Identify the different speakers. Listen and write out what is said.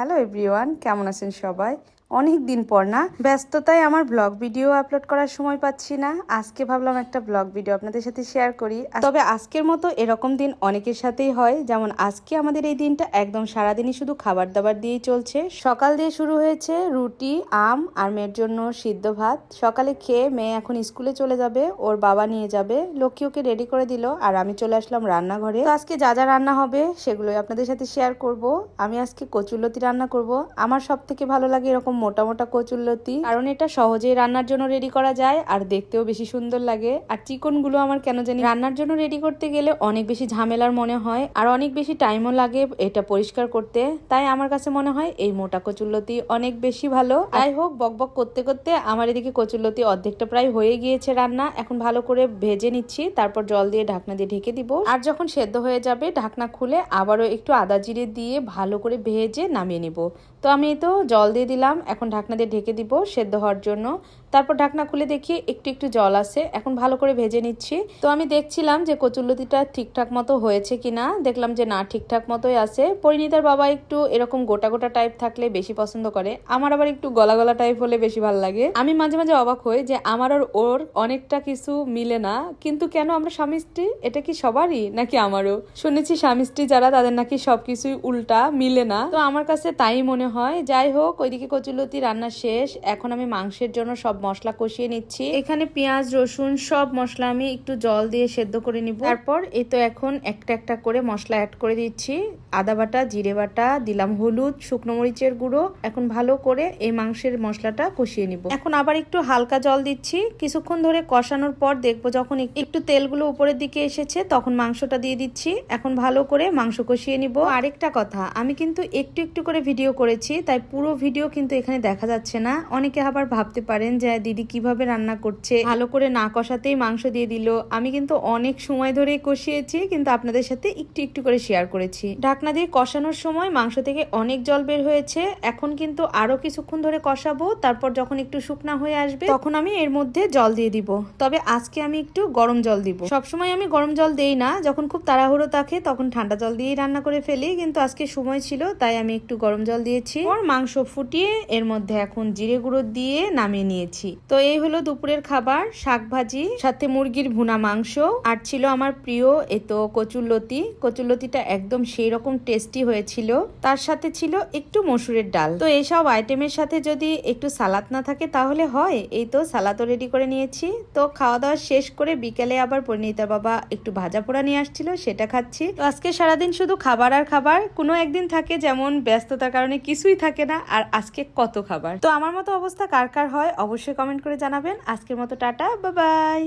Speaker 1: Hello everyone কেমন আছেন সবাই? অনেক দিন পর না। ব্যস্ততায় আমার ব্লগ ভিডিও আপলোড করার সময় পাচ্ছি না। আজকে ভাবলাম একটা ব্লগ ভিডিও আপনাদের সাথে শেয়ার করি। তবে আজকের মতো এরকম দিন অনেকের সাথেই হয়। যেমন আজকে আমাদের এই দিনটা একদম সারাদিনই শুধু খাবার দাবার দিয়েই চলছে। সকাল দিয়ে শুরু হয়েছে রুটি, আম আর মেয়ের জন্য সিদ্ধ ভাত। সকালে খেয়ে মেয়ে এখন স্কুলে চলে যাবে, ওর বাবা নিয়ে যাবে। লক্ষ্মী ওকে রেডি করে দিল আর আমি চলে আসলাম রান্নাঘরে। তো আজকে যা যা রান্না হবে সেগুলোই আপনাদের সাথে শেয়ার করব। আমি আজকে কচুরলতি রান্না করব। আমার সব থেকে ভালো লাগে এরকম মোটা মোটা কচুরলতি। কারণ এটা সহজেই রান্নার জন্য রেডি করা যায় আর দেখতেও বেশি সুন্দর লাগে। আর চিকনগুলো আমার কেন জানি রান্নার জন্য রেডি করতে গেলে অনেক বেশি ঝামেলার মনে হয় আর অনেক বেশি টাইমও লাগে এটা পরিষ্কার করতে। তাই আমার কাছে মনে হয় এই মোটা কচুরলতি অনেক বেশি ভালো। যাই হোক বক বক করতে করতে আমার এদিকে কচুরলতি অর্ধেকটা প্রায় হয়ে গিয়েছে রান্না। এখন ভালো করে ভেজে নিচ্ছি তারপর জল দিয়ে ঢাকনা দিয়ে ঢেকে দিব। আর যখন সেদ্ধ হয়ে যাবে ঢাকনা খুলে আবারও একটু আদা জিরে দিয়ে ভালো করে ভেজে নামিয়ে নিব। তো আমি তো জল দিয়ে দিলাম এখন ঢাকনা দিয়ে ঢেকে দিব সেদ্ধ হওয়ার জন্য। তারপর ঢাকনা খুলে দেখি একটু একটু জল আছে। এখন ভালো করে ভেজে নিচ্ছি। তো আমি দেখছিলাম যে কচুরলতিটা ঠিকঠাক মতো হয়েছে কিনা। দেখলাম যে না, ঠিকঠাক মতোই আছে। পরিণীতার বাবা একটু এরকম গোটা গোটা টাইপ থাকলে বেশি পছন্দ করে। আমার আবার একটু গলা গলা টাইপ হলে বেশি ভালো লাগে। আমি মাঝে মাঝে অবাক হই যে আমার আর ওর অনেকটা কিছু মিলে না। কিন্তু কেন আমরা স্বামী স্ত্রী? এটা কি সবারই নাকি আমারও? শুনেছি স্বামী স্ত্রী যারা, তাদের নাকি সবকিছুই উল্টা মিলে না। তো আমার কাছে তাই মনে হয়। যাই হোক, ওইদিকে কচুলতি রান্না শেষ। এখন আমি মাংসের জন্য সব মশলা কষিয়ে নিচ্ছি। এখানে পেঁয়াজ রসুন সব মশলা আমি একটু জল দিয়ে সেদ্ধ করে নিব। তারপর এই তো এখন একটা একটা করে মশলা অ্যাড করে দিচ্ছি। আদা বাটা, জিরে বাটা, দিলাম হলুদ, শুকনো মরিচের গুঁড়ো। এখন ভালো করে এই মাংসের মশলাটা কষিয়ে নিব। এখন আবার একটু হালকা জল দিচ্ছি। কিছুক্ষণ ধরে কষানোর পর দেখব যখন একটু তেলগুলো উপরের দিকে এসেছে, তখন মাংসটা দিয়ে দিচ্ছি। এখন ভালো করে মাংস কষিয়ে নিব। আরেকটা কথা, আমি কিন্তু একটু একটু করে ভিডিও করেছি, তাই পুরো ভিডিও কিন্তু এখানে দেখা যাচ্ছে না। অনেকে আবার ভাবতে পারেন যে, দিদি কীভাবে রান্না করছে? ভালো করে না কষাতেই মাংস দিয়ে দিল। আমি কিন্তু অনেক সময় ধরে কষিয়েছি, কিন্তু আপনাদের সাথে একটু একটু করে শেয়ার করেছি। ঢাকনা দিয়ে কষানোর সময় মাংস থেকে অনেক জল বের হয়েছে। এখন কিন্তু আরও কিছুক্ষণ ধরে কষাবো, তারপর যখন একটু শুকনা হয়ে আসবে, তখন আমি এর মধ্যে জল দিয়ে দিব। তবে আজকে আমি একটু গরম জল দিব। সবসময় আমি গরম জল দেই না, যখন খুব তাড়াহুড়ো থাকে তখন ঠান্ডা জল দিয়েই রান্না করে ফেলি, কিন্তু আজকে সময় ছিল, তাই আমি একটু গরম জল দিয়েছি। ওর মাংস ফুটিয়ে এর মধ্যে এখন জিরে গুঁড়ো দিয়ে নামিয়ে নিয়েছি। তো এই হলো দুপুরের খাবার, শাক ভাজি, সাথে মুরগির ভুনা মাংস। আর ছিল আমার প্রিয় এ তো কচুরলতি। কচুরলতিটা একদম সেই রকম টেস্টি হয়েছিল, তার সাথে ছিল একটু মসুরের ডাল। তো এইসব আইটেমের সাথে যদি একটু সালাদ না থাকে তাহলে হয়, এই তো সালাদও রেডি করে নিয়েছি। তো খাওয়া দাওয়া শেষ করে বিকেলে আবার পরিণীতা বাবা একটু ভাজা পোড়া নিয়ে আসছিল, সেটা খাচ্ছি। তো আজকে সারাদিন শুধু খাবার আর খাবার, কোনো একদিন থাকে যেমন ব্যস্ততার কারণে কিছুই থাকে না, আর আজকে কত খাবার। তো আমার মতো অবস্থা কার কার হয়, অবশ্যই কমেন্ট করে জানাবেন। আজকের মতো টাটা বাই